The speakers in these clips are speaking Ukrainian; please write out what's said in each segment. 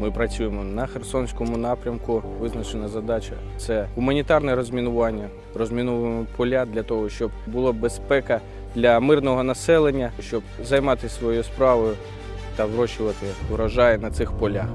Ми працюємо на Херсонському напрямку. Визначена задача це гуманітарне розмінування. Розміновуємо поля для того, щоб була безпека для мирного населення, щоб займатися своєю справою та вирощувати урожай на цих полях.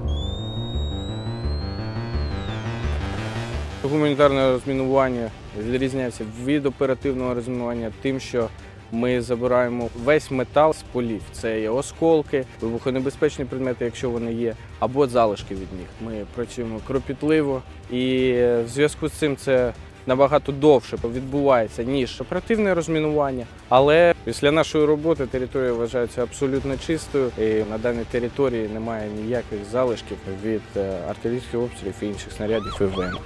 Гуманітарне розмінування відрізняється від оперативного розмінування тим, що ми забираємо весь метал з полів. Це є осколки, вибухонебезпечні предмети, якщо вони є, або залишки від них. Ми працюємо кропітливо, і в зв'язку з цим це набагато довше відбувається ніж оперативне розмінування. Але після нашої роботи територія вважається абсолютно чистою, і на даній території немає ніяких залишків від е, артилерійських обстрілів і інших снарядів і.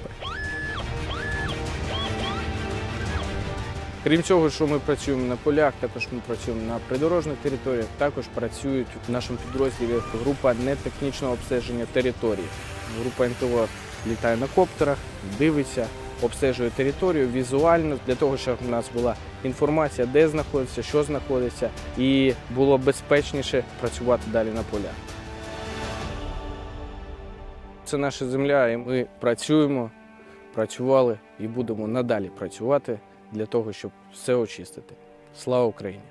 Крім цього, що ми працюємо на полях, також ми працюємо на придорожних територіях. Також працюють в нашому підрозділі група нетехнічного обстеження території. Група НТО літає на коптерах, дивиться, обстежує територію візуально для того, щоб в нас була інформація, де знаходиться, що знаходиться, і було безпечніше працювати далі на полях. Це наша земля, і ми працюємо, працювали і будемо надалі працювати для того, щоб все очистити. Слава Україні!